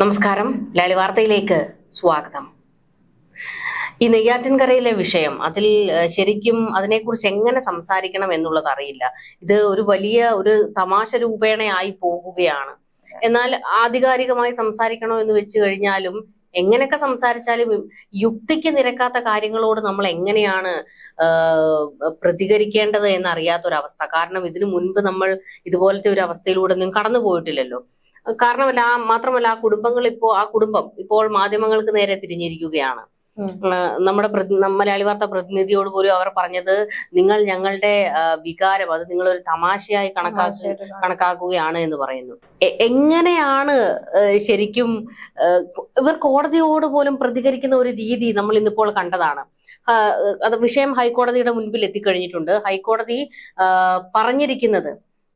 നമസ്കാരം. ലാലി വാർത്തയിലേക്ക് സ്വാഗതം. ഈ നെയ്യാറ്റിൻകരയിലെ വിഷയം അതിൽ ശരിക്കും അതിനെക്കുറിച്ച് എങ്ങനെ സംസാരിക്കണം എന്നുള്ളത് അറിയില്ല. ഇത് ഒരു വലിയ ഒരു തമാശ രൂപേണയായി പോകുകയാണ്. എന്നാൽ ആധികാരികമായി സംസാരിക്കണോ എന്ന് വെച്ച് കഴിഞ്ഞാലും എങ്ങനെയൊക്കെ സംസാരിച്ചാലും യുക്തിക്ക് നിരക്കാത്ത കാര്യങ്ങളോട് നമ്മൾ എങ്ങനെയാണ് പ്രതികരിക്കേണ്ടത് എന്നറിയാത്തൊരവസ്ഥ. കാരണം ഇതിനു മുൻപ് നമ്മൾ ഇതുപോലത്തെ ഒരു അവസ്ഥയിലൂടെ ഒന്നും കടന്നു പോയിട്ടില്ലല്ലോ കാരണമല്ല ആ മാത്രമല്ല ആ കുടുംബങ്ങൾ ഇപ്പോ ആ കുടുംബം ഇപ്പോൾ മാധ്യമങ്ങൾക്ക് നേരെ തിരിഞ്ഞിരിക്കുകയാണ്. നമ്മുടെ മലയാളി വാർത്ത പ്രതിനിധിയോട് പോലും അവർ പറഞ്ഞത് നിങ്ങൾ ഞങ്ങളുടെ വികാരം അത് നിങ്ങൾ ഒരു തമാശയായി കണക്കാക്കി കണക്കാക്കുകയാണ് എന്ന് പറയുന്നു. എങ്ങനെയാണ് ശരിക്കും ഇവർ കോടതിയോട് പോലും പ്രതികരിക്കുന്ന ഒരു രീതി നമ്മൾ ഇന്നിപ്പോൾ കണ്ടതാണ്. അത് വിഷയം ഹൈക്കോടതിയുടെ മുൻപിൽ എത്തിക്കഴിഞ്ഞിട്ടുണ്ട്. ഹൈക്കോടതി പറഞ്ഞിരിക്കുന്നത്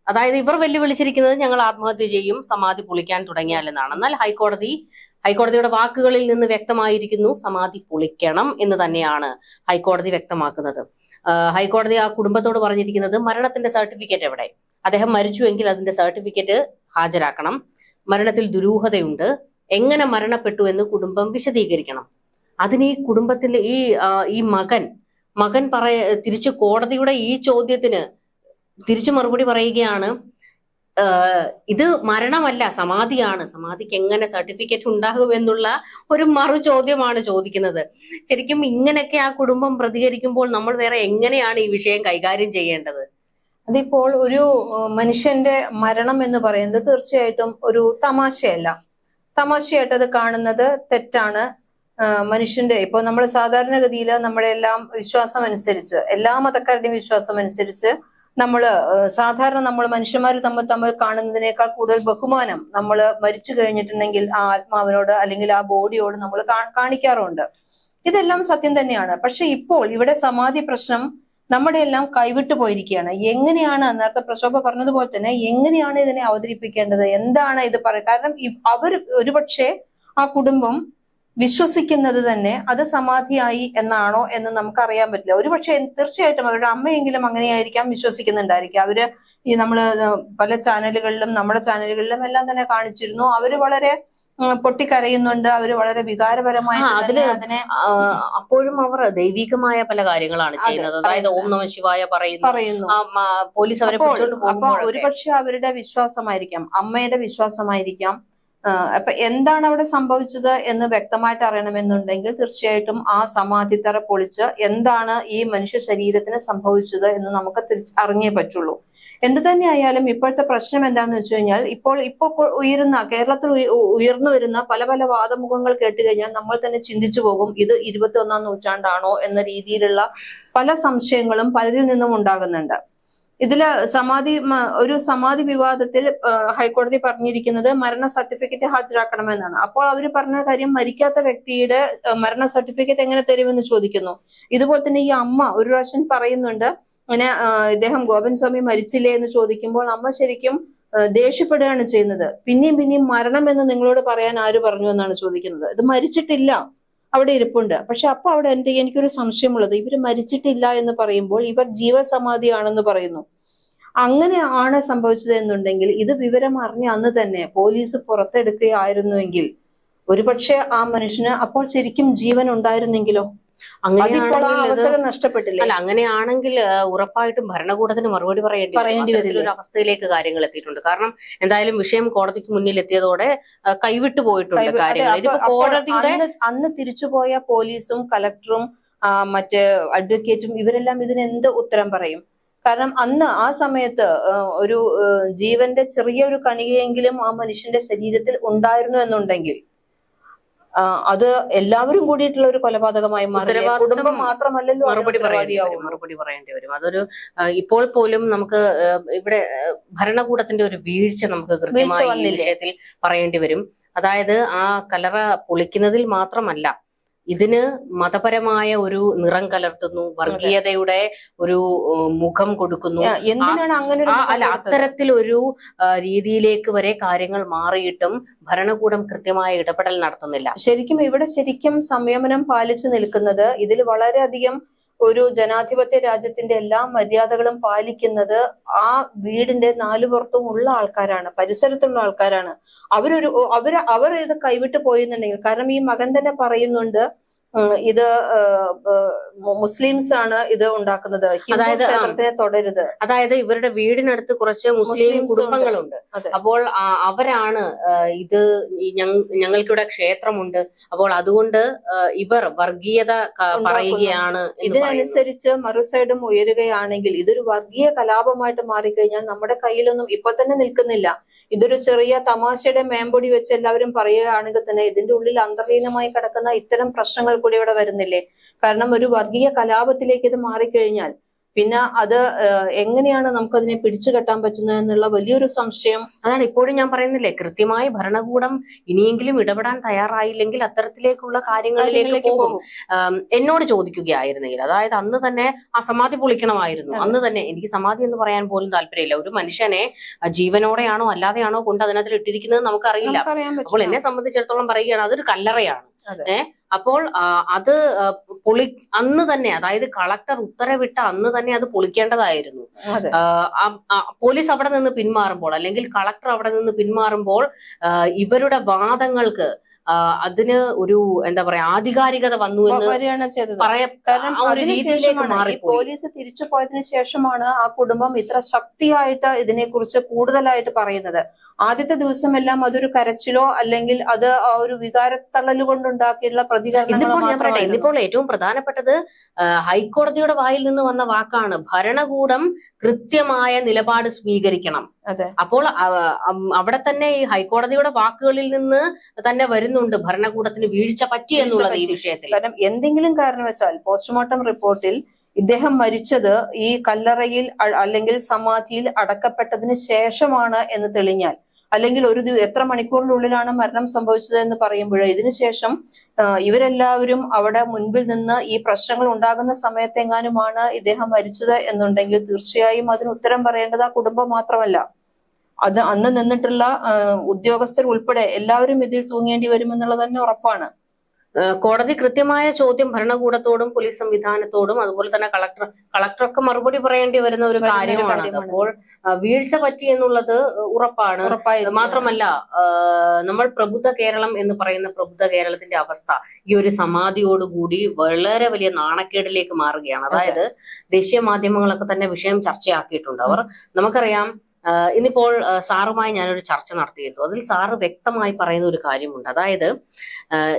അതായത് ഇവർ വെല്ലുവിളിച്ചിരിക്കുന്നത് ഞങ്ങൾ ആത്മഹത്യ ചെയ്യും സമാധി പൊളിക്കാൻ തുടങ്ങിയാൽ എന്നാണ് എന്നാൽ ഹൈക്കോടതി ഹൈക്കോടതിയുടെ വാക്കുകളിൽ നിന്ന് വ്യക്തമായിരിക്കുന്നു സമാധി പൊളിക്കണം എന്ന് തന്നെയാണ് ഹൈക്കോടതി വ്യക്തമാക്കുന്നത്. ഹൈക്കോടതി ആ കുടുംബത്തോട് പറഞ്ഞിരിക്കുന്നത് മരണത്തിന്റെ സർട്ടിഫിക്കറ്റ് എവിടെ? അദ്ദേഹം മരിച്ചുവെങ്കിൽ അതിന്റെ സർട്ടിഫിക്കറ്റ് ഹാജരാക്കണം. മരണത്തിൽ ദുരൂഹതയുണ്ട്. എങ്ങനെ മരണപ്പെട്ടു എന്ന് കുടുംബം വിശദീകരിക്കണം. അതിന് ഈ കുടുംബത്തിലെ ഈ ഈ മകൻ മകൻ പറയ തിരിച്ച് കോടതിയുടെ ഈ ചോദ്യത്തിന് തിരിച്ചു മറുപടി പറയുകയാണ് ഇത് മരണമല്ല സമാധിയാണ്. സമാധിക്ക് എങ്ങനെ സർട്ടിഫിക്കറ്റ് ഉണ്ടാകും എന്നുള്ള ഒരു മറു ചോദ്യമാണ് ചോദിക്കുന്നത്. ശരിക്കും ഇങ്ങനെയൊക്കെ ആ കുടുംബം പ്രതികരിക്കുമ്പോൾ നമ്മൾ വേറെ എങ്ങനെയാണ് ഈ വിഷയം കൈകാര്യം ചെയ്യേണ്ടത്? അതിപ്പോൾ ഒരു മനുഷ്യന്റെ മരണം എന്ന് പറയുന്നത് തീർച്ചയായിട്ടും ഒരു തമാശയല്ല. തമാശയായിട്ട് അത് കാണുന്നത് തെറ്റാണ്. മനുഷ്യന്റെ ഇപ്പൊ നമ്മൾ സാധാരണഗതിയിൽ നമ്മുടെ എല്ലാം വിശ്വാസം അനുസരിച്ച് എല്ലാ മതക്കാരുടെയും വിശ്വാസം അനുസരിച്ച് നമ്മൾ സാധാരണ നമ്മൾ മനുഷ്യന്മാർ തമ്മിൽ തമ്മിൽ കാണുന്നതിനേക്കാൾ കൂടുതൽ ബഹുമാനം നമ്മൾ മരിച്ചു കഴിഞ്ഞിട്ടുണ്ടെങ്കിൽ ആ ആത്മാവിനോട് അല്ലെങ്കിൽ ആ ബോഡിയോട് നമ്മൾ കാണിക്കാറുണ്ട്. ഇതെല്ലാം സത്യം തന്നെയാണ്. പക്ഷെ ഇപ്പോൾ ഇവിടെ സമാധി പ്രശ്നം നമ്മുടെ എല്ലാം കൈവിട്ടു പോയിരിക്കുകയാണ്. എങ്ങനെയാണ് നേരത്തെ പ്രശോഭ പറഞ്ഞതുപോലെ തന്നെ എങ്ങനെയാണ് ഇതിനെ അവതരിപ്പിക്കേണ്ടത്? എന്താണ് ഇത് പറയുക കാരണം അവർ ഒരുപക്ഷെ ആ കുടുംബം വിശ്വസിക്കുന്നത് തന്നെ അത് സമാധിയായി എന്നാണോ എന്ന് നമുക്ക് അറിയാൻ പറ്റില്ല ഒരുപക്ഷെ തീർച്ചയായിട്ടും അവരുടെ അമ്മയെങ്കിലും അങ്ങനെയായിരിക്കാം വിശ്വസിക്കുന്നുണ്ടായിരിക്കും അവർ ഈ നമ്മൾ പല ചാനലുകളിലും നമ്മുടെ ചാനലുകളിലും എല്ലാം തന്നെ കാണിച്ചിരുന്നു. അവർ വളരെ പൊട്ടിക്കരയുന്നുണ്ട്. അവർ വളരെ വികാരപരമായി അതിന് അതിനെ അപ്പോഴും അവർ ദൈവികമായ പല കാര്യങ്ങളാണ് ചെയ്യുന്നത്. അതായത് ഓം നമ ശിവായ പറയുന്നു. പോലീസ് അവരെ അപ്പൊ ഒരുപക്ഷെ അവരുടെ വിശ്വാസമായിരിക്കാം. അമ്മയുടെ വിശ്വാസമായിരിക്കാം. അപ്പൊ എന്താണ് അവിടെ സംഭവിച്ചത് എന്ന് വ്യക്തമായിട്ട് അറിയണമെന്നുണ്ടെങ്കിൽ തീർച്ചയായിട്ടും ആ സമാധി തറ പൊളിച്ച് എന്താണ് ഈ മനുഷ്യ ശരീരത്തിന് സംഭവിച്ചത് എന്ന് നമുക്ക് അറിഞ്ഞേ പറ്റുള്ളൂ. എന്ത് തന്നെയായാലും ഇപ്പോഴത്തെ പ്രശ്നം എന്താണെന്ന് വെച്ച് കഴിഞ്ഞാൽ ഇപ്പോൾ ഇപ്പോൾ ഉയരുന്ന കേരളത്തിൽ ഉയ- ഉയർന്നു വരുന്ന പല പല വാദമുഖങ്ങൾ കേട്ട് കഴിഞ്ഞാൽ നമ്മൾ തന്നെ ചിന്തിച്ചു പോകും ഇത് ഇരുപത്തി ഒന്നാം നൂറ്റാണ്ടാണോ എന്ന രീതിയിലുള്ള പല സംശയങ്ങളും പലരിൽ നിന്നും ഉണ്ടാകുന്നുണ്ട്. ഇതിൽ സമാധി ഒരു സമാധി വിവാദത്തിൽ ഹൈക്കോടതി പറഞ്ഞിരിക്കുന്നത് മരണ സർട്ടിഫിക്കറ്റ് ഹാജരാക്കണമെന്നാണ്. അപ്പോൾ അവർ പറഞ്ഞ കാര്യം മരിക്കാത്ത വ്യക്തിയുടെ മരണ സർട്ടിഫിക്കറ്റ് എങ്ങനെ തരുമെന്ന് ചോദിക്കുന്നു. ഇതുപോലെ തന്നെ ഈ അമ്മ ഒരു പ്രാവശ്യം പറയുന്നുണ്ട് അങ്ങനെ ഇദ്ദേഹം ഗോപൻ സ്വാമി മരിച്ചില്ലേ എന്ന് ചോദിക്കുമ്പോൾ അമ്മ ശരിക്കും ദേഷ്യപ്പെടുകയാണ് ചെയ്യുന്നത്. പിന്നെയും പിന്നെയും മരണം എന്ന് നിങ്ങളോട് പറയാൻ ആര് പറഞ്ഞു എന്നാണ് ചോദിക്കുന്നത്. ഇത് മരിച്ചിട്ടില്ല. അവിടെ ഇരിപ്പുണ്ട്. പക്ഷെ അപ്പൊ അവിടെ എന്റെ എനിക്കൊരു സംശയമുള്ളത്. ഇവർ മരിച്ചിട്ടില്ല എന്ന് പറയുമ്പോൾ ഇവർ ജീവസമാധിയാണെന്ന് പറയുന്നു. അങ്ങനെ ആണ് സംഭവിച്ചത് എന്നുണ്ടെങ്കിൽ ഇത് വിവരം അറിഞ്ഞ അന്ന് തന്നെ പോലീസ് പുറത്തെടുക്കുകയായിരുന്നുവെങ്കിൽ ഒരുപക്ഷെ ആ മനുഷ്യന് അപ്പോൾ ശരിക്കും ജീവൻ ഉണ്ടായിരുന്നെങ്കിലോ? അതിപ്പോൾ ആ അവസരം നഷ്ടപ്പെട്ടില്ല? അല്ല അങ്ങനെയാണെങ്കിൽ ഉറപ്പായിട്ടും ഭരണകൂടത്തിന് മറുപടി പറയേണ്ടി വരും. പറയേണ്ടി വരുന്ന ഒരു അവസ്ഥയിലേക്ക് കാര്യങ്ങൾ എത്തിയിട്ടുണ്ട്. കാരണം എന്തായാലും വിഷയം കോടതിക്ക് മുന്നിൽ എത്തിയതോടെ കൈവിട്ടു പോയിട്ടുണ്ട് കാര്യങ്ങൾ. ഇതിപ്പോ കോടതിയുടെ അന്ന് തിരിച്ചുപോയ പോലീസും കലക്ടറും മറ്റ് അഡ്വക്കേറ്റും ഇവരെല്ലാം ഇതിന് എന്ത് ഉത്തരം പറയും? കാരണം അന്ന് ആ സമയത്ത് ഒരു ജീവന്റെ ചെറിയൊരു കണികയെങ്കിലും ആ മനുഷ്യന്റെ ശരീരത്തിൽ ഉണ്ടായിരുന്നു എന്നുണ്ടെങ്കിൽ അത് എല്ലാവരും കൂടിയിട്ടുള്ള ഒരു കൊലപാതകമായി മാറി. കുടുംബം മാത്രമല്ലല്ലോ മറുപടി പറയേണ്ടി വരും മറുപടി പറയേണ്ടി വരും. അതൊരു ഇപ്പോൾ പോലും നമുക്ക് ഇവിടെ ഭരണകൂടത്തിന്റെ ഒരു വീഴ്ച നമുക്ക് കൃത്യമായി ഈ വിഷയത്തിൽ പറയേണ്ടി വരും. അതായത് ആ കലറ പൊളിക്കുന്നതിൽ മാത്രമല്ല ഇതിന് മതപരമായ ഒരു നിറം കലർത്തുന്നു വർഗീയതയുടെ ഒരു മുഖം കൊടുക്കുന്നു. എന്തിനാണ് അങ്ങനെ അല്ല? അത്തരത്തിലൊരു രീതിയിലേക്ക് വരെ കാര്യങ്ങൾ മാറിയിട്ടും ഭരണകൂടം കൃത്യമായ ഇടപെടൽ നടത്തുന്നില്ല. ശരിക്കും ഇവിടെ ശരിക്കും സംയമനം പാലിച്ചു നിൽക്കുന്നത് ഇതിൽ വളരെയധികം ഒരു ജനാധിപത്യ രാജ്യത്തിന്റെ എല്ലാ മര്യാദകളും പാലിക്കുന്നത് ആ വീടിന്റെ നാലു പുറത്തും ഉള്ള ആൾക്കാരാണ് പരിസരത്തുള്ള ആൾക്കാരാണ്. അവരൊരു അവർ അവർ ഇത് കൈവിട്ട് പോയെന്നുണ്ടെങ്കിൽ കാരണം ഈ മകൻ തന്നെ പറയുന്നുണ്ട് ഇത് മുസ്ലിംസ് ആണ് ഇത് ഉണ്ടാക്കുന്നത്. അതായത് ക്ഷേത്രത്തെ തുടരുത്. അതായത് ഇവരുടെ വീടിനടുത്ത് കുറച്ച് മുസ്ലിം കുടുംബങ്ങളുണ്ട്. അപ്പോൾ അവരാണ് ഇത് ഞങ്ങൾക്ക് ഞങ്ങ- ഞങ്ങൾക്കിവിടെ ക്ഷേത്രമുണ്ട്. അപ്പോൾ അതുകൊണ്ട് ഇവർ വർഗീയത പറയുകയാണ്. ഇതിനനുസരിച്ച് മറുസൈഡും ഉയരുകയാണെങ്കിൽ ഇതൊരു വർഗീയ കലാപമായിട്ട് മാറിക്കഴിഞ്ഞാൽ നമ്മുടെ കയ്യിലൊന്നും ഇപ്പൊ തന്നെ നിൽക്കുന്നില്ല. ഇതൊരു ചെറിയ തമാശയുടെ മേമ്പൊടി വെച്ച് എല്ലാവരും പറയുകയാണെങ്കിൽ തന്നെ ഇതിന്റെ ഉള്ളിൽ അന്തർലീനമായി കിടക്കുന്ന ഇത്തരം പ്രശ്നങ്ങൾ കൂടി ഇവിടെ വരുന്നില്ലേ? കാരണം ഒരു വർഗീയ കലാപത്തിലേക്ക് ഇത് മാറിക്കഴിഞ്ഞാൽ പിന്നെ അത് എങ്ങനെയാണ് നമുക്കതിനെ പിടിച്ചു കെട്ടാൻ പറ്റുന്നത് എന്നുള്ള വലിയൊരു സംശയം. അതാണ് ഇപ്പോഴും ഞാൻ പറയുന്നില്ലേ കൃത്യമായി ഭരണകൂടം ഇനിയെങ്കിലും ഇടപെടാൻ തയ്യാറായില്ലെങ്കിൽ അത്തരത്തിലേക്കുള്ള കാര്യങ്ങളിലേക്ക് പോകും. എന്നോട് ചോദിക്കുകയായിരുന്നെങ്കിൽ അതായത് അന്ന് തന്നെ ആ സമാധി പൊളിക്കണമായിരുന്നു. അന്ന് തന്നെ എനിക്ക് സമാധി എന്ന് പറയാൻ പോലും താല്പര്യമില്ല. ഒരു മനുഷ്യനെ ജീവനോടെയാണോ അല്ലാതെയാണോ കൊണ്ട് അതിനകത്ത് ഇട്ടിരിക്കുന്നത് നമുക്കറിയില്ല. അറിയില്ല അപ്പോൾ എന്നെ സംബന്ധിച്ചിടത്തോളം പറയുകയാണ് അതൊരു കല്ലറയാണ്. ഏഹ് അപ്പോൾ അത് പൊളി അന്ന് തന്നെ അതായത് കളക്ടർ ഉത്തരവിട്ട അന്ന് തന്നെ അത് പൊളിക്കേണ്ടതായിരുന്നു. പോലീസ് അവിടെ നിന്ന് പിന്മാറുമ്പോൾ അല്ലെങ്കിൽ കളക്ടർ അവിടെ നിന്ന് പിന്മാറുമ്പോൾ ഇവരുടെ വാദങ്ങൾക്ക് അതിന് ഒരു എന്താ പറയാ ആധികാരികത വന്നു എന്ന് പറയാൻ പോലീസ് തിരിച്ചു പോയതിനു ശേഷമാണ് ആ കുടുംബം ഇത്ര ശക്തിയായിട്ട് ഇതിനെ കുറിച്ച് കൂടുതലായിട്ട് പറയുന്നത്. ആദ്യത്തെ ദിവസമെല്ലാം അതൊരു കരച്ചിലോ അല്ലെങ്കിൽ അത് ആ ഒരു വികാരത്തള്ളൽ കൊണ്ടുണ്ടാക്കിയുള്ള പ്രതികരണം ഇന്നിപ്പോൾ ഞാൻ പറയട്ടെ മാത്രമായിരുന്നു. ഏറ്റവും പ്രധാനപ്പെട്ടത് ഹൈക്കോടതിയുടെ വായിൽ നിന്ന് വന്ന വാക്കാണ് ഭരണകൂടം കൃത്യമായ നിലപാട് സ്വീകരിക്കണം. അപ്പോൾ അവിടെ തന്നെ ഈ ഹൈക്കോടതിയുടെ വാക്കുകളിൽ നിന്ന് തന്നെ വരുന്നുണ്ട് ഭരണകൂടത്തിന് വീഴ്ച പറ്റി എന്നുള്ളത് ഈ വിഷയത്തിൽ. കാരണം എന്തെങ്കിലും കാരണവശാൽ പോസ്റ്റ്മോർട്ടം റിപ്പോർട്ടിൽ ഇദ്ദേഹം മരിച്ചത് ഈ കല്ലറയിൽ അല്ലെങ്കിൽ സമാധിയിൽ അടക്കപ്പെട്ടതിന് ശേഷമാണ് എന്ന് തെളിഞ്ഞാൽ. അല്ലെങ്കിൽ ഒരു എത്ര മണിക്കൂറിനുള്ളിലാണ് മരണം സംഭവിച്ചത് എന്ന് പറയുമ്പോൾ ഇതിനുശേഷം ഇവരെല്ലാവരും അവിടെ മുൻപിൽ നിന്ന് ഈ പ്രശ്നങ്ങൾ ഉണ്ടാകുന്ന സമയത്തെങ്ങാനുമാണ് ഇദ്ദേഹം മരിച്ചത് എന്നുണ്ടെങ്കിൽ തീർച്ചയായും അതിന് ഉത്തരം പറയേണ്ടത് ആ കുടുംബം മാത്രമല്ല. അത് അന്ന് നിന്നിട്ടുള്ള ഉദ്യോഗസ്ഥർ ഉൾപ്പെടെ എല്ലാവരും ഇതിൽ തൂങ്ങേണ്ടി വരുമെന്നുള്ളത് തന്നെ ഉറപ്പാണ്. കോടതി കൃത്യമായ ചോദ്യം ഭരണകൂടത്തോടും പോലീസ് സംവിധാനത്തോടും അതുപോലെ തന്നെ കളക്ടർ കളക്ടർക്ക് മറുപടി പറയേണ്ടി വരുന്ന ഒരു കാര്യമാണ്. അപ്പോൾ വീഴ്ച പറ്റി എന്നുള്ളത് ഉറപ്പാണ്. മാത്രമല്ല നമ്മൾ പ്രബുദ്ധ കേരളം എന്ന് പറയുന്ന പ്രബുദ്ധ കേരളത്തിന്റെ അവസ്ഥ ഈ ഒരു സമാധിയോടുകൂടി വളരെ വലിയ നാണക്കേടിലേക്ക് മാറുകയാണ്. അതായത് ദേശീയ മാധ്യമങ്ങളൊക്കെ തന്നെ വിഷയം ചർച്ചയാക്കിയിട്ടുണ്ട്. അവർ നമുക്കറിയാം ഇന്നിപ്പോൾ സാറുമായി ഞാനൊരു ചർച്ച നടത്തിയിരുന്നു. അതിൽ സാറ് വ്യക്തമായി പറയുന്ന ഒരു കാര്യമുണ്ട്. അതായത്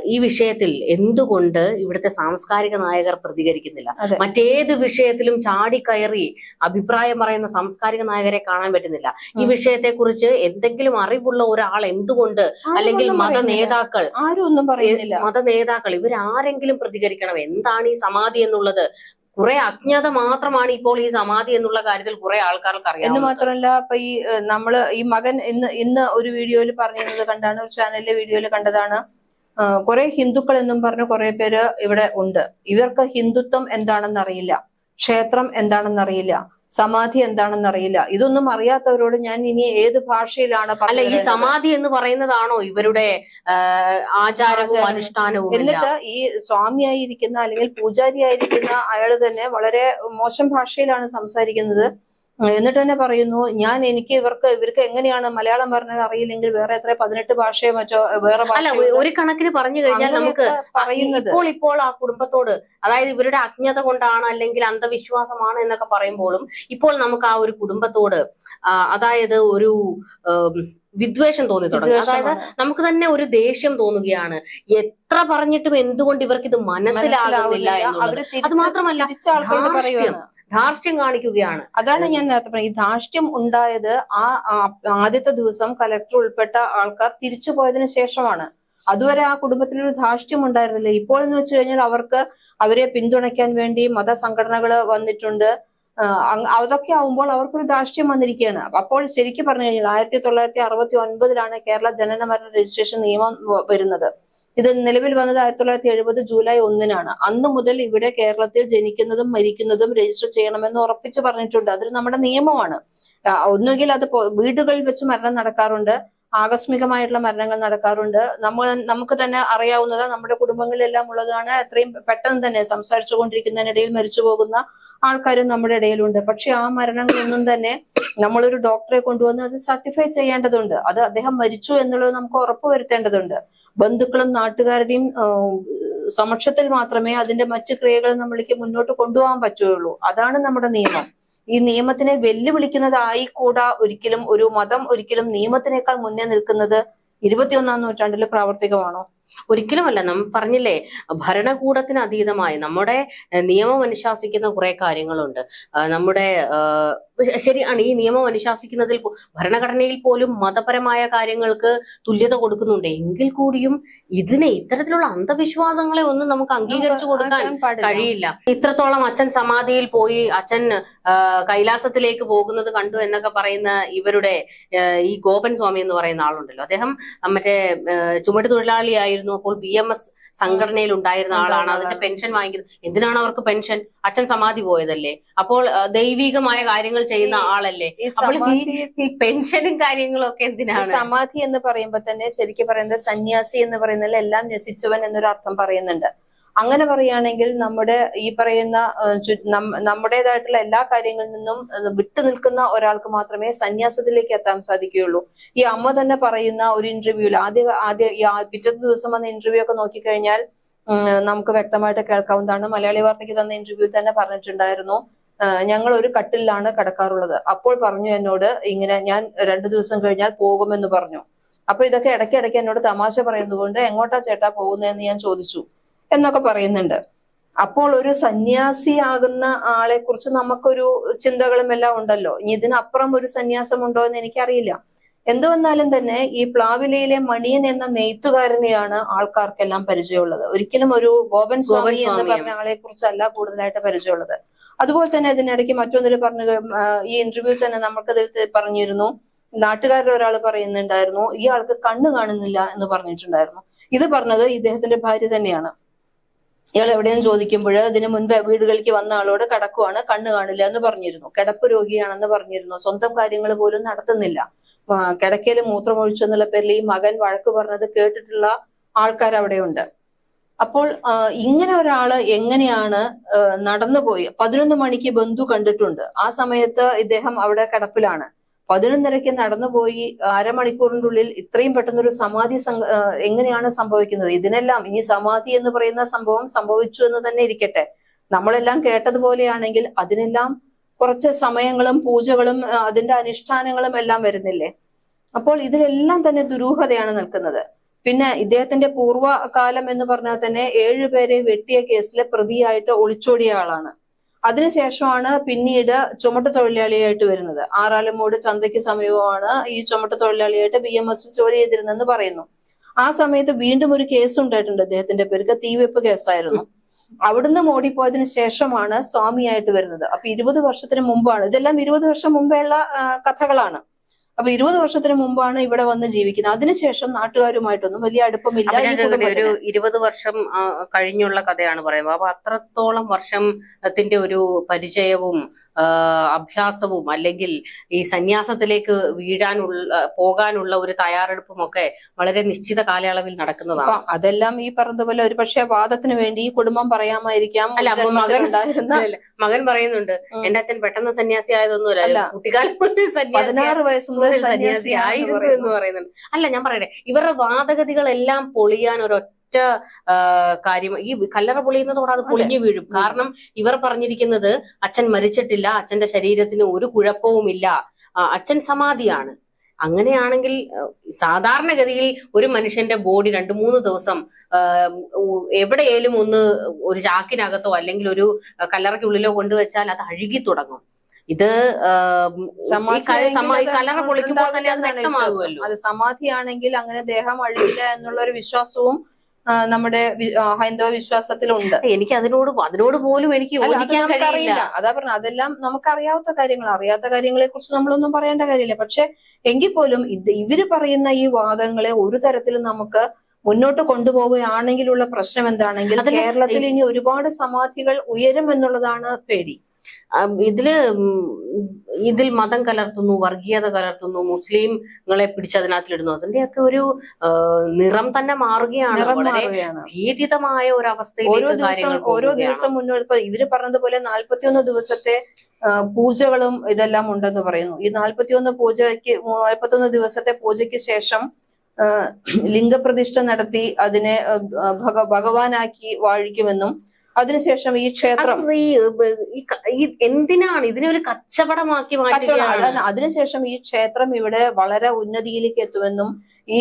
ഈ വിഷയത്തിൽ എന്തുകൊണ്ട് ഇവിടുത്തെ സാംസ്കാരിക നായകർ പ്രതികരിക്കുന്നില്ല. മറ്റേത് വിഷയത്തിലും ചാടിക്കയറി അഭിപ്രായം പറയുന്ന സാംസ്കാരിക നായകരെ കാണാൻ പറ്റുന്നില്ല. ഈ. വിഷയത്തെ കുറിച്ച് എന്തെങ്കിലും അറിവുള്ള ഒരാൾ എന്തുകൊണ്ട്? അല്ലെങ്കിൽ മത നേതാക്കൾ ആരും ഒന്നും പറയുന്നില്ല. മത നേതാക്കൾ ഇവരാരെങ്കിലും പ്രതികരിക്കണം? എന്താണ് ഈ സമാധി എന്നുള്ളത്? കുറെ അജ്ഞത മാത്രമാണ് ഇപ്പോൾ ഈ സമാധി എന്നുള്ള കാര്യത്തിൽ കുറെ ആൾക്കാർക്ക് അറിയാം എന്ന് മാത്രമല്ല ഇപ്പൊ ഈ നമ്മൾ ഈ മകൻ ഇന്ന് ഇന്ന് ഒരു വീഡിയോയിൽ പറഞ്ഞിരുന്നത് കണ്ടാണ് ഒരു ചാനലിലെ വീഡിയോയിൽ കണ്ടതാണ്. കുറെ ഹിന്ദുക്കൾ എന്നും പറഞ്ഞ് കുറെ പേര് ഇവിടെ ഉണ്ട്. ഇവർക്ക് ഹിന്ദുത്വം എന്താണെന്ന് അറിയില്ല ക്ഷേത്രം എന്താണെന്ന് അറിയില്ല സമാധി എന്താണെന്ന് അറിയില്ല ഇതൊന്നും അറിയാത്തവരോട് ഞാൻ ഇനി ഏത് ഭാഷയിലാണ് അല്ല ഈ സമാധി എന്ന് പറയുന്നതാണോ ഇവരുടെ ആചാരവും അനുഷ്ഠാനവും എന്നിട്ട് ഈ സ്വാമിയായിരിക്കുന്ന അല്ലെങ്കിൽ പൂജാരിയായിരിക്കുന്ന അയാൾ തന്നെ വളരെ മോശം ഭാഷയിലാണ് സംസാരിക്കുന്നത്. എന്നിട്ട് തന്നെ പറയുന്നു ഞാൻ എനിക്ക് ഇവർക്ക് ഇവർക്ക് എങ്ങനെയാണ് മലയാളം പറഞ്ഞത് അറിയില്ലെങ്കിൽ വേറെ എത്ര പതിനെട്ട് ഭാഷയോ മറ്റോ വേറെ അല്ല ഒരു കണക്കിന് പറഞ്ഞു കഴിഞ്ഞാൽ നമുക്ക് പറയുന്നത് ഇപ്പോൾ ഇപ്പോൾ ആ കുടുംബത്തോട് അതായത് ഇവരുടെ അജ്ഞത കൊണ്ടാണ് അല്ലെങ്കിൽ അന്ധവിശ്വാസമാണ് എന്നൊക്കെ പറയുമ്പോഴും ഇപ്പോൾ നമുക്ക് ആ ഒരു കുടുംബത്തോട് അതായത് ഒരു വിദ്വേഷം തോന്നി തുടങ്ങി. അതായത് നമുക്ക് തന്നെ ഒരു ദേഷ്യം തോന്നുകയാണ്. എത്ര പറഞ്ഞിട്ടും എന്തുകൊണ്ട് ഇവർക്ക് ഇത് മനസ്സിലാകുന്നില്ല അത് മാത്രമല്ല ധാർഷ്ട്യം. കാണിക്കുകയാണ്. അതാണ് ഞാൻ നേരത്തെ പറഞ്ഞത്. ഈ ധാർഷ്ട്യം ഉണ്ടായത് ആ ആദ്യത്തെ ദിവസം കലക്ടർ ഉൾപ്പെട്ട ആൾക്കാർ തിരിച്ചു പോയതിന് ശേഷമാണ്. അതുവരെ ആ കുടുംബത്തിന് ഒരു ധാർഷ്ട്യം ഉണ്ടായിരുന്നില്ല. ഇപ്പോൾ എന്ന് വെച്ച് കഴിഞ്ഞാൽ അവർക്ക് അവരെ പിന്തുണയ്ക്കാൻ വേണ്ടി മതസംഘടനകൾ വന്നിട്ടുണ്ട്. അതൊക്കെ ആവുമ്പോൾ അവർക്കൊരു ധാർഷ്ട്യം വന്നിരിക്കുകയാണ്. അപ്പോൾ ശരിക്കും പറഞ്ഞു കഴിഞ്ഞാൽ ആയിരത്തി തൊള്ളായിരത്തി അറുപത്തി ഒൻപതിലാണ് കേരള ജനന മരണ രജിസ്ട്രേഷൻ നിയമം വരുന്നത്. ഇത് നിലവിൽ വന്നത് ആയിരത്തി തൊള്ളായിരത്തി എഴുപത് ജൂലൈ ഒന്നിനാണ്. അന്ന് മുതൽ ഇവിടെ കേരളത്തിൽ ജനിക്കുന്നതും മരിക്കുന്നതും രജിസ്റ്റർ ചെയ്യണമെന്ന് ഉറപ്പിച്ച് പറഞ്ഞിട്ടുണ്ട്. അതൊരു നമ്മുടെ നിയമമാണ്. ഒന്നുകിൽ അത് വീടുകളിൽ വെച്ച് മരണം നടക്കാറുണ്ട്. ആകസ്മികമായിട്ടുള്ള മരണങ്ങൾ നടക്കാറുണ്ട്. നമ്മൾ നമുക്ക് തന്നെ അറിയാവുന്നത് നമ്മുടെ കുടുംബങ്ങളിലെല്ലാം ഉള്ളതാണ്. എത്രയും പെട്ടെന്ന് തന്നെ സംസാരിച്ചു കൊണ്ടിരിക്കുന്നതിനിടയിൽ മരിച്ചു പോകുന്ന ആൾക്കാരും നമ്മുടെ ഇടയിലുണ്ട്. പക്ഷെ ആ മരണങ്ങളൊന്നും തന്നെ നമ്മളൊരു ഡോക്ടറെ കൊണ്ടുവന്ന് അത് സർട്ടിഫൈ ചെയ്യേണ്ടതുണ്ട്. അത് അദ്ദേഹം മരിച്ചു എന്നുള്ളത് നമുക്ക് ഉറപ്പുവരുത്തേണ്ടതുണ്ട്. ബന്ധുക്കളും നാട്ടുകാരുടെയും സമക്ഷത്തിൽ മാത്രമേ അതിന്റെ മറ്റു ക്രിയകൾ നമ്മൾക്ക് മുന്നോട്ട് കൊണ്ടുപോകാൻ പറ്റുകയുള്ളൂ. അതാണ് നമ്മുടെ നിയമം. ഈ നിയമത്തിനെ വെല്ലുവിളിക്കുന്നതായിക്കൂടാ ഒരിക്കലും ഒരു മതം ഒരിക്കലും നിയമത്തിനേക്കാൾ മുന്നേ നിൽക്കുന്നത് ഇരുപത്തിയൊന്നാം നൂറ്റാണ്ടിൽ പ്രാവർത്തികമാണോ? ഒരിക്കലുമല്ല നമ്മൾ പറഞ്ഞില്ലേ ഭരണകൂടത്തിന് അതീതമായി നമ്മുടെ നിയമം അനുശാസിക്കുന്ന കുറെ കാര്യങ്ങളുണ്ട്. നമ്മുടെ ശരിയാണ് ഈ നിയമം അനുശാസിക്കുന്നതിൽ ഭരണഘടനയിൽ പോലും മതപരമായ കാര്യങ്ങൾക്ക് തുല്യത കൊടുക്കുന്നുണ്ട്. എങ്കിൽ കൂടിയും ഇതിനെ ഇത്തരത്തിലുള്ള അന്ധവിശ്വാസങ്ങളെ ഒന്നും നമുക്ക് അംഗീകരിച്ചു കൊടുക്കാൻ കഴിയില്ല. ഇത്രത്തോളം അച്ഛൻ സമാധിയിൽ പോയി അച്ഛൻ കൈലാസത്തിലേക്ക് പോകുന്നത് കണ്ടു എന്നൊക്കെ പറയുന്ന ഇവരുടെ ഈ ഗോപൻ സ്വാമി എന്ന് പറയുന്ന ആളുണ്ടല്ലോ. അദ്ദേഹം മറ്റേ ആ, തൊഴിലാളിയായിരുന്നു അപ്പോൾ ബി എം എസ് സംഘടനയിൽ ഉണ്ടായിരുന്ന ആളാണ്. അതിന്റെ പെൻഷൻ വാങ്ങിക്കുന്നത്. എന്തിനാണ് അവർക്ക് പെൻഷൻ അച്ഛൻ സമാധി പോയതല്ലേ? അപ്പോൾ ദൈവികമായ കാര്യങ്ങൾ ചെയ്യുന്ന ആളല്ലേ? ഈ അപ്പോൾ ഈ പെൻഷനും കാര്യങ്ങളും ഒക്കെ എന്തിനാണ്? സമാധി എന്ന് പറയുമ്പോ തന്നെ ശരിക്കും പറയുന്നത് സന്യാസി എന്ന് പറയുന്നതിൽ എല്ലാം രസിച്ചവൻ എന്നൊരു അർത്ഥം പറയുന്നുണ്ട്. അങ്ങനെ പറയുകയാണെങ്കിൽ നമ്മുടെ ഈ പറയുന്ന നമ്മുടേതായിട്ടുള്ള എല്ലാ കാര്യങ്ങളിൽ നിന്നും വിട്ടു നിൽക്കുന്ന ഒരാൾക്ക് മാത്രമേ സന്യാസത്തിലേക്ക് എത്താൻ സാധിക്കുകയുള്ളൂ. ഈ അമ്മ തന്നെ പറയുന്ന ഒരു ഇന്റർവ്യൂവിൽ ആദ്യ ആദ്യ ഈ പിറ്റത്തെ ദിവസം വന്ന ഇന്റർവ്യൂ ഒക്കെ നോക്കിക്കഴിഞ്ഞാൽ നമുക്ക് വ്യക്തമായിട്ട് കേൾക്കാവുന്നതാണ്. മലയാളി വാർത്തയ്ക്ക് തന്ന ഇന്റർവ്യൂ തന്നെ പറഞ്ഞിട്ടുണ്ടായിരുന്നു ഞങ്ങൾ ഒരു കട്ടിലാണ് കിടക്കാറുള്ളത്. അപ്പോൾ പറഞ്ഞു എന്നോട് ഇങ്ങനെ ഞാൻ രണ്ടു ദിവസം കഴിഞ്ഞാൽ പോകുമെന്ന് പറഞ്ഞു. അപ്പൊ ഇതൊക്കെ ഇടയ്ക്കിടയ്ക്ക് എന്നോട് തമാശ പറയുന്നതുകൊണ്ട് എങ്ങോട്ടാ ചേട്ടാ പോകുന്നതെന്ന് ഞാൻ ചോദിച്ചു. എന്നൊക്കെ പറയുന്നുണ്ട്. അപ്പോൾ ഒരു സന്യാസിയാകുന്ന ആളെ കുറിച്ച് നമുക്കൊരു ചിന്തകളും എല്ലാം ഉണ്ടല്ലോ. ഇനി ഇതിനപ്പുറം ഒരു സന്യാസം ഉണ്ടോ എന്ന് എനിക്കറിയില്ല. എന്തു വന്നാലും തന്നെ ഈ പ്ലാവിലയിലെ മണിയൻ എന്ന നെയ്ത്തുകാരനെയാണ് ആൾക്കാർക്കെല്ലാം പരിചയമുള്ളത്. ഒരിക്കലും ഒരു ഗോപൻ സ്വാമി എന്ന്. പറഞ്ഞ ആളെ കുറിച്ചല്ല കൂടുതലായിട്ട് പരിചയമുള്ളത്. അതുപോലെ തന്നെ ഇതിനിടയ്ക്ക് മറ്റൊന്നിൽ പറഞ്ഞു ഈ ഇന്റർവ്യൂ തന്നെ നമുക്കതിൽ പറഞ്ഞിരുന്നു. നാട്ടുകാരുടെ ഒരാൾ പറയുന്നുണ്ടായിരുന്നു ഈ ആൾക്ക് കണ്ണ് കാണുന്നില്ല എന്ന് പറഞ്ഞിട്ടുണ്ടായിരുന്നു. ഇത് പറഞ്ഞത് ഇദ്ദേഹത്തിന്റെ ഭാര്യ തന്നെയാണ്. ഇയാൾ എവിടെയും ചോദിക്കുമ്പോൾ ഇതിനു മുൻപ് വീടുകളിലേക്ക് വന്ന ആളോട് കടക്കുവാണ് കണ്ണു കാണില്ല എന്ന് പറഞ്ഞിരുന്നു. കിടപ്പ് രോഗിയാണെന്ന് പറഞ്ഞിരുന്നു. സ്വന്തം കാര്യങ്ങൾ പോലും നടത്തുന്നില്ല. കിടക്കയിൽ മൂത്രമൊഴിച്ചു എന്നുള്ള പേരിൽ ഈ മകൻ വഴക്ക് പറഞ്ഞത് കേട്ടിട്ടുള്ള ആൾക്കാർ അവിടെയുണ്ട്. അപ്പോൾ ഇങ്ങനെ ഒരാൾ എങ്ങനെയാണ് നടന്നുപോയി? പതിനൊന്ന് മണിക്ക് ബന്ധു കണ്ടിട്ടുണ്ട്. ആ സമയത്ത് ഇദ്ദേഹം അവിടെ കിടപ്പിലാണ്. പതിനൊന്നരയ്ക്ക് നടന്നുപോയി അരമണിക്കൂറിന്റെ ഉള്ളിൽ ഇത്രയും പെട്ടെന്നൊരു സമാധി എങ്ങനെയാണ് സംഭവിക്കുന്നത്? ഇതിനെല്ലാം ഇനി സമാധി എന്ന് പറയുന്ന സംഭവം സംഭവിച്ചു എന്ന് തന്നെ ഇരിക്കട്ടെ. നമ്മളെല്ലാം കേട്ടതുപോലെയാണെങ്കിൽ അതിനെല്ലാം കുറച്ച് സമയങ്ങളും പൂജകളും അതിന്റെ അനുഷ്ഠാനങ്ങളും എല്ലാം വരുന്നില്ലേ? അപ്പോൾ ഇതിലെല്ലാം തന്നെ ദുരൂഹതയാണ് നിൽക്കുന്നത്. പിന്നെ ഇദ്ദേഹത്തിന്റെ പൂർവകാലം എന്ന് പറഞ്ഞാൽ തന്നെ ഏഴുപേരെ വെട്ടിയ കേസിലെ പ്രതിയായിട്ട് ഒളിച്ചോടിയ ആളാണ്. അതിനുശേഷമാണ് പിന്നീട് ചുമട്ട് തൊഴിലാളിയായിട്ട് വരുന്നത്. ആറാലുമൂട് ചന്തയ്ക്ക് സമീപമാണ് ഈ ചുമട്ട് തൊഴിലാളിയായിട്ട് ബി എം എസ് ജോലി ചെയ്തിരുന്നെന്ന് പറയുന്നു. ആ സമയത്ത് വീണ്ടും ഒരു കേസ് ഉണ്ടായിട്ടുണ്ട് അദ്ദേഹത്തിന്റെ പേർക്ക് തീവെപ്പ് കേസായിരുന്നു. അവിടുന്ന് ഓടിപ്പോയതിനു ശേഷമാണ് സ്വാമിയായിട്ട് വരുന്നത്. അപ്പൊ ഇരുപത് വർഷത്തിന് മുമ്പാണ്. ഇതെല്ലാം ഇരുപത് വർഷം മുമ്പേയുള്ള കഥകളാണ്. അപ്പൊ ഇരുപത് വർഷത്തിന് മുമ്പാണ് ഇവിടെ വന്ന് ജീവിക്കുന്നത്. അതിനുശേഷം നാട്ടുകാരുമായിട്ടൊന്നും വലിയ അടുപ്പമില്ല ഒരു. ഇരുപത് വർഷം കഴിഞ്ഞുള്ള കഥയാണ് പറയുന്നത്. അപ്പൊ അത്രത്തോളം വർഷത്തിന്റെ ഒരു പരിചയവും അഭ്യാസവും അല്ലെങ്കിൽ ഈ സന്യാസത്തിലേക്ക് വീഴാനുള്ള പോകാനുള്ള ഒരു തയ്യാറെടുപ്പും ഒക്കെ വളരെ നിശ്ചിത കാലയളവിൽ നടക്കുന്നതാണ്. അതെല്ലാം ഈ പറഞ്ഞതുപോലെ ഒരു പക്ഷേ വാദത്തിന് വേണ്ടി ഈ കുടുംബം പറയാമായിരിക്കാം. അല്ല, മകൻ- മകൻ പറയുന്നുണ്ട് എന്റെ അച്ഛൻ പെട്ടെന്ന് സന്യാസി ആയതൊന്നുമല്ല. കുട്ടിക്കാലം സന്യാസി പതിനാറ് വയസ്സ് സന്യാസി ആയിരുന്നു എന്ന് പറയുന്നുണ്ട്. അല്ല ഞാൻ പറയട്ടെ ഇവരുടെ വാദഗതികളെല്ലാം പൊളിയാൻ ഒരു ഒറ്റ കാര്യം ഈ കല്ലറ പൊളിയുന്നതോടെ അത് പൊളിഞ്ഞു വീഴും. കാരണം ഇവർ പറഞ്ഞിരിക്കുന്നത് അച്ഛൻ മരിച്ചിട്ടില്ല അച്ഛന്റെ ശരീരത്തിന് ഒരു കുഴപ്പവുമില്ല ഇല്ല അച്ഛൻ സമാധിയാണ്. അങ്ങനെയാണെങ്കിൽ സാധാരണഗതിയിൽ ഒരു മനുഷ്യന്റെ ബോഡി രണ്ടു മൂന്ന് ദിവസം എവിടെയേലും ഒന്ന് ഒരു ചാക്കിനകത്തോ അല്ലെങ്കിൽ ഒരു കല്ലറയ്ക്കുള്ളിലോ കൊണ്ടുവച്ചാൽ അത് അഴുകി തുടങ്ങും ഇത് ആ, ഈ ക- സമ- ഈ കല്ലറ പൊളിക്കുമ്പോൾ തന്നെ അത് വ്യക്തമാകുമല്ലോ. അത് സമാധിയാണെങ്കിൽ അങ്ങനെ ദേഹം അഴിയില്ല എന്നുള്ള ഒരു വിശ്വാസവും നമ്മുടെ ഹൈന്ദവ വിശ്വാസത്തിലുണ്ട്. എനിക്ക് അതിനോട് അതിനോട് പോലും എനിക്ക് യോജിക്കാൻ കഴിയില്ല. അതാ പറഞ്ഞ അതെല്ലാം നമുക്കറിയാവുന്ന കാര്യങ്ങൾ അറിയാത്ത കാര്യങ്ങളെ കുറിച്ച് നമ്മളൊന്നും പറയേണ്ട കാര്യമില്ല. പക്ഷെ എങ്കിൽ പോലും ഇവർ പറയുന്ന ഈ വാദങ്ങളെ ഒരു തരത്തിലും നമുക്ക് മുന്നോട്ട് കൊണ്ടുപോവുകയാണെങ്കിലുള്ള പ്രശ്നം എന്താണെങ്കിൽ കേരളത്തിൽ ഇനി ഒരുപാട് സമാധികൾ ഉയരും എന്നുള്ളതാണ് പേടി. ഇതിൽ ഇതിൽ മതം കലർത്തുന്നു വർഗീയത കലർത്തുന്നു മുസ്ലിങ്ങളെ പിടിച്ചതിനകത്തിലിടുന്നു അതിന്റെയൊക്കെ ഒരു നിറം തന്നെ മാറുകയാണ്. വളരെ ഭീതിതമായ ഒരു ഓരോ അവസ്ഥയിലേക്ക് ദിവസം ഓരോ ദിവസം മുന്നോട്ട് ഇവർ പറഞ്ഞതുപോലെ നാല്പത്തിയൊന്ന് ദിവസത്തെ പൂജകളും ഇതെല്ലാം ഉണ്ടെന്ന് പറയുന്നു. ഈ നാൽപ്പത്തിയൊന്ന് പൂജയ്ക്ക് നാൽപ്പത്തിയൊന്ന് ദിവസത്തെ പൂജയ്ക്ക് ശേഷം ലിംഗപ്രതിഷ്ഠ നടത്തി അതിനെ ഭഗ- ഭഗവാനാക്കി വാഴിക്കുമെന്നും അതിനുശേഷം ഈ ക്ഷേത്രം എന്തിനാണ് ഇതിനെ ഒരു കച്ചവടമാക്കി കച്ചവടം മാറ്റുകയാണ്? അതിനുശേഷം ഈ ക്ഷേത്രം ഇവിടെ വളരെ ഉന്നതിയിലേക്ക് എത്തുമെന്നും ഈ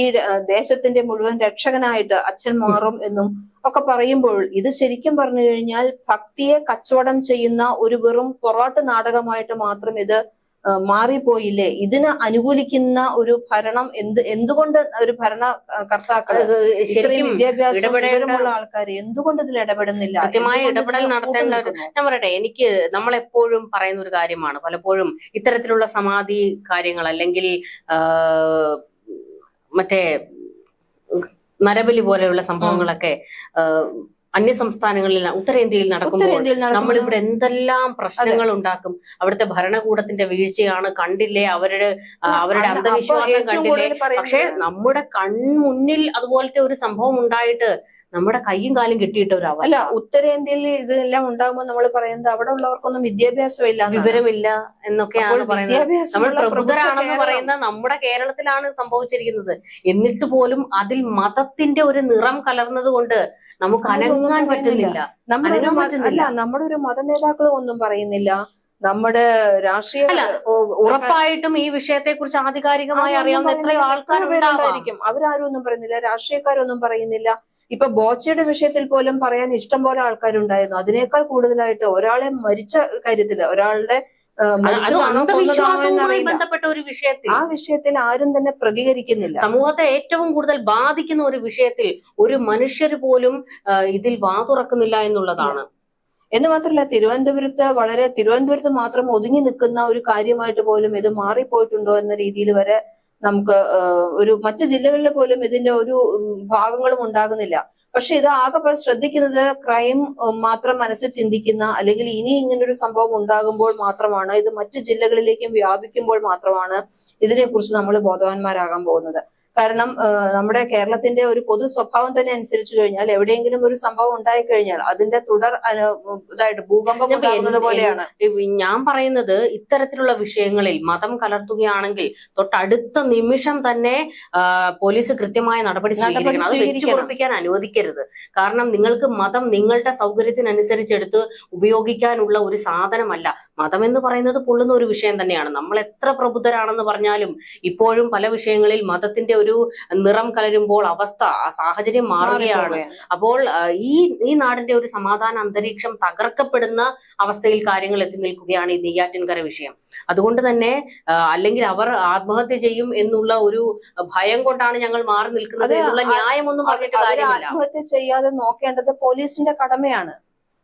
ദേശത്തിന്റെ മുഴുവൻ രക്ഷകനായിട്ട് അച്ഛൻ മാറും എന്നും ഒക്കെ പറയുമ്പോൾ ഇത് ശരിക്കും പറഞ്ഞു കഴിഞ്ഞാൽ ഭക്തിയെ കച്ചവടം ചെയ്യുന്ന ഒരു വെറും പൊറാട്ട് നാടകമായിട്ട് മാത്രം ഇത് മാറിപ്പോയില്ലേ? ഇതിന് അനുകൂലിക്കുന്ന ഒരു ഭരണം എന്ത് എന്തുകൊണ്ട് ഒരു ഭരണ കർത്താക്കൾ കർത്താക്കൾ ഇത്രയും ശരിക്കും വിദ്യാഭ്യാസം ഇടപെടേണ്ട- വിവരമുള്ള ആൾക്കാർ എന്തുകൊണ്ട് ഇതിൽ ഇടപെടുന്നില്ല? കൃത്യമായ ഇടപെടൽ നടത്തേണ്ട ഒരു- ഞാൻ പറയട്ടെ എനിക്ക് നമ്മളെപ്പോഴും പറയുന്ന ഒരു കാര്യമാണ്. പലപ്പോഴും ഇത്തരത്തിലുള്ള സമാധി കാര്യങ്ങൾ അല്ലെങ്കിൽ മറ്റേ നരബലി പോലെയുള്ള സംഭവങ്ങളൊക്കെ അന്യ സംസ്ഥാനങ്ങളിൽ ഉത്തരേന്ത്യയിൽ നടക്കുമ്പോൾ നമ്മളിവിടെ എന്തെല്ലാം പ്രശ്നങ്ങൾ ഉണ്ടാക്കും? അവിടുത്തെ ഭരണകൂടത്തിന്റെ വീഴ്ചയാണ് കണ്ടില്ലേ? അവരുടെ അവരുടെ അന്ധവിശ്വാസം കണ്ടില്ലേ? പക്ഷെ നമ്മുടെ കൺമുന്നിൽ അതുപോലത്തെ ഒരു സംഭവം ഉണ്ടായിട്ട് നമ്മുടെ കൈയും കാലും കിട്ടിയിട്ട് ഒരു അല്ല അവസ്ഥ ഉത്തരേന്ത്യയിൽ ഇതെല്ലാം ഉണ്ടാകുമ്പോൾ നമ്മൾ പറയുന്നത് അവിടെ ഉള്ളവർക്കൊന്നും വിദ്യാഭ്യാസം ഇല്ല വിവരമില്ല എന്നൊക്കെയാണ് പറയുന്നത്. നമ്മൾ പ്രബുദ്ധരാണെന്ന് പറയുന്ന നമ്മുടെ കേരളത്തിലാണ് സംഭവിച്ചിരിക്കുന്നത്. എന്നിട്ട് പോലും അതിൽ മതത്തിന്റെ ഒരു നിറം കലർന്നത് കൊണ്ട് നമുക്ക് അനങ്ങാൻ പറ്റുന്നില്ല. അല്ല നമ്മുടെ ഒരു മത നേതാക്കളും ഒന്നും പറയുന്നില്ല. നമ്മുടെ രാഷ്ട്രീയ അല്ല ഉറപ്പായിട്ടും ഈ വിഷയത്തെ കുറിച്ച് ആധികാരികമായി അറിയാവുന്ന എത്രയോ. എത്ര അവരാരും ഒന്നും പറയുന്നില്ല. രാഷ്ട്രീയക്കാരൊന്നും പറയുന്നില്ല. ഇപ്പൊ ബോച്ചയുടെ വിഷയത്തിൽ പോലും പറയാൻ ഇഷ്ടം പോലെ ആൾക്കാരുണ്ടായിരുന്നു. അതിനേക്കാൾ കൂടുതലായിട്ട് ഒരാളെ മരിച്ച കാര്യത്തിൽ ഒരാളുടെ അന്ധവിശ്വാസവുമായി ബന്ധപ്പെട്ട ഒരു വിഷയത്തിൽ ആ വിഷയത്തിൽ ആരും തന്നെ പ്രതികരിക്കുന്നില്ല. സമൂഹത്തെ ഏറ്റവും കൂടുതൽ ബാധിക്കുന്ന ഒരു വിഷയത്തിൽ ഒരു മനുഷ്യർ പോലും ഇതിൽ വാതുറക്കുന്നില്ല എന്നുള്ളതാണ്. എന്ന് മാത്രമല്ല തിരുവനന്തപുരത്ത് വളരെ തിരുവനന്തപുരത്ത് മാത്രം ഒതുങ്ങി നിൽക്കുന്ന ഒരു കാര്യമായിട്ട് പോലും ഇത് മാറിപ്പോയിട്ടുണ്ടോ എന്ന രീതിയിൽ വരെ നമുക്ക് ഒരു മറ്റു ജില്ലകളിൽ പോലും ഇതിന്റെ ഒരു ഭാഗങ്ങളും ഉണ്ടാകുന്നില്ല. പക്ഷെ ഇത് ആകെ ശ്രദ്ധിക്കുന്നത് ക്രൈം മാത്രം മനസ്സിൽ ചിന്തിക്കുന്ന അല്ലെങ്കിൽ ഇനി ഇങ്ങനൊരു സംഭവം ഉണ്ടാകുമ്പോൾ മാത്രമാണ്. ഇത് മറ്റു ജില്ലകളിലേക്കും വ്യാപിക്കുമ്പോൾ മാത്രമാണ് ഇതിനെക്കുറിച്ച് നമ്മൾ ബോധവാന്മാരാകാൻ പോകുന്നത്. കാരണം നമ്മുടെ കേരളത്തിന്റെ ഒരു പൊതു സ്വഭാവം തന്നെ അനുസരിച്ചു കഴിഞ്ഞാൽ എവിടെയെങ്കിലും ഒരു സംഭവം ഉണ്ടായി കഴിഞ്ഞാൽ അതിന്റെ തുടർ ഇതായിട്ട് ഭൂകമ്പം പോലെയാണ്. ഞാൻ പറയുന്നത് ഇത്തരത്തിലുള്ള വിഷയങ്ങളിൽ മതം കലർത്തുകയാണെങ്കിൽ തൊട്ടടുത്ത നിമിഷം തന്നെ പോലീസ് കൃത്യമായ നടപടി സ്വീകരിക്കണം. അത് വെച്ചു അനുവദിക്കരുത്. കാരണം നിങ്ങൾക്ക് മതം നിങ്ങളുടെ സൗകര്യത്തിനനുസരിച്ചെടുത്ത് ഉപയോഗിക്കാനുള്ള ഒരു സാധനമല്ല. മതം എന്ന് പറയുന്നത് പൊള്ളുന്ന ഒരു വിഷയം തന്നെയാണ്. നമ്മൾ എത്ര പ്രബുദ്ധരാണെന്ന് പറഞ്ഞാലും ഇപ്പോഴും പല വിഷയങ്ങളിൽ മതത്തിന്റെ ഒരു നിറം കലരുമ്പോൾ അവസ്ഥ സാഹചര്യം മാറുകയാണ്. അപ്പോൾ ഈ ഈ നാടിന്റെ ഒരു സമാധാന അന്തരീക്ഷം തകർക്കപ്പെടുന്ന അവസ്ഥയിൽ കാര്യങ്ങൾ എത്തി നിൽക്കുകയാണ് ഈ നെയ്യാറ്റിൻകര വിഷയം. അതുകൊണ്ട് തന്നെ അല്ലെങ്കിൽ അവർ ആത്മഹത്യ ചെയ്യും എന്നുള്ള ഒരു ഭയം കൊണ്ടാണ് ഞങ്ങൾ മാറി നിൽക്കുന്നത് എന്നുള്ള ന്യായം ന്യായമൊന്നും പറഞ്ഞിട്ട് കാര്യമില്ല. ആത്മഹത്യ ചെയ്യാതെ നോക്കേണ്ടത് പോലീസിന്റെ കടമയാണ്.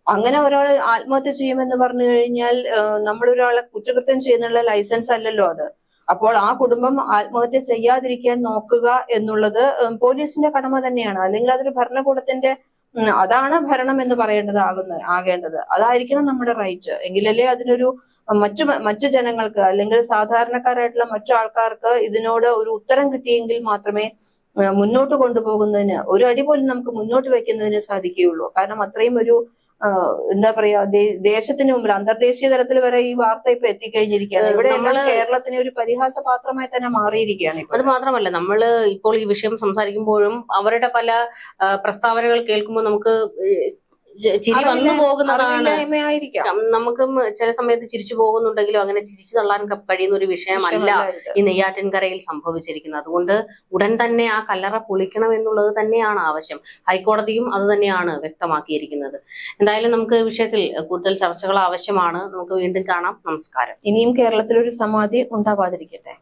അങ്ങനെ ഒരാൾ ആത്മഹത്യ ചെയ്യുമെന്ന് പറഞ്ഞു കഴിഞ്ഞാൽ നമ്മളൊരാളെ കുറ്റകൃത്യം ചെയ്യുന്നുള്ള ലൈസൻസ് അല്ലല്ലോ അത്. അപ്പോൾ ആ കുടുംബം ആത്മഹത്യ ചെയ്യാതിരിക്കാൻ നോക്കുക എന്നുള്ളത് പോലീസിന്റെ കടമ തന്നെയാണ്. അല്ലെങ്കിൽ അതൊരു ഭരണകൂടത്തിന്റെ അതാണ് ഭരണം എന്ന് പറയേണ്ടത് ആകുന്നത് ആകേണ്ടത്. അതായിരിക്കണം നമ്മുടെ റൈറ്റ് എങ്കിലല്ലേ അതിനൊരു മറ്റു മറ്റു ജനങ്ങൾക്ക് അല്ലെങ്കിൽ സാധാരണക്കാരായിട്ടുള്ള മറ്റു ആൾക്കാർക്ക് ഇതിനോട് ഒരു ഉത്തരം കിട്ടിയെങ്കിൽ മാത്രമേ മുന്നോട്ട് കൊണ്ടുപോകുന്നതിന് ഒരു അടി പോലും നമുക്ക് മുന്നോട്ട് വെക്കുന്നതിന് സാധിക്കുകയുള്ളൂ. കാരണം അത്രയും ഒരു എന്താ പറയാ ദേശത്തിന് മുമ്പിൽ അന്തർദേശീയ തലത്തിൽ വരെ ഈ വാർത്ത ഇപ്പൊ എത്തിക്കഴിഞ്ഞിരിക്കുകയാണ്. ഇവിടെ നമ്മൾ കേരളത്തിന് ഒരു പരിഹാസ പാത്രമായി തന്നെ മാറിയിരിക്കുകയാണ് അത് മാത്രമല്ല നമ്മൾ ഇപ്പോൾ ഈ വിഷയം സംസാരിക്കുമ്പോഴും അവരുടെ പല പ്രസ്താവനകൾ കേൾക്കുമ്പോൾ നമുക്ക് ചിരി വന്നു പോകുന്നതാണ്. നമുക്ക് ചില സമയത്ത് ചിരിച്ചു പോകുന്നുണ്ടെങ്കിലും അങ്ങനെ ചിരിച്ചു തള്ളാൻ കഴിയുന്ന ഒരു വിഷയമല്ല ഈ നെയ്യാറ്റിൻകരയിൽ സംഭവിച്ചിരിക്കുന്നത്. അതുകൊണ്ട് ഉടൻ തന്നെ ആ കല്ലറ പൊളിക്കണം എന്നുള്ളത് തന്നെയാണ് ആവശ്യം. ഹൈക്കോടതിയും അത് തന്നെയാണ് വ്യക്തമാക്കിയിരിക്കുന്നത്. എന്തായാലും നമുക്ക് വിഷയത്തിൽ കൂടുതൽ ചർച്ചകൾ ആവശ്യമാണ്. നമുക്ക് വീണ്ടും കാണാം. നമസ്കാരം. ഇനിയും കേരളത്തിൽ ഒരു സമാധി ഉണ്ടാവാതിരിക്കട്ടെ.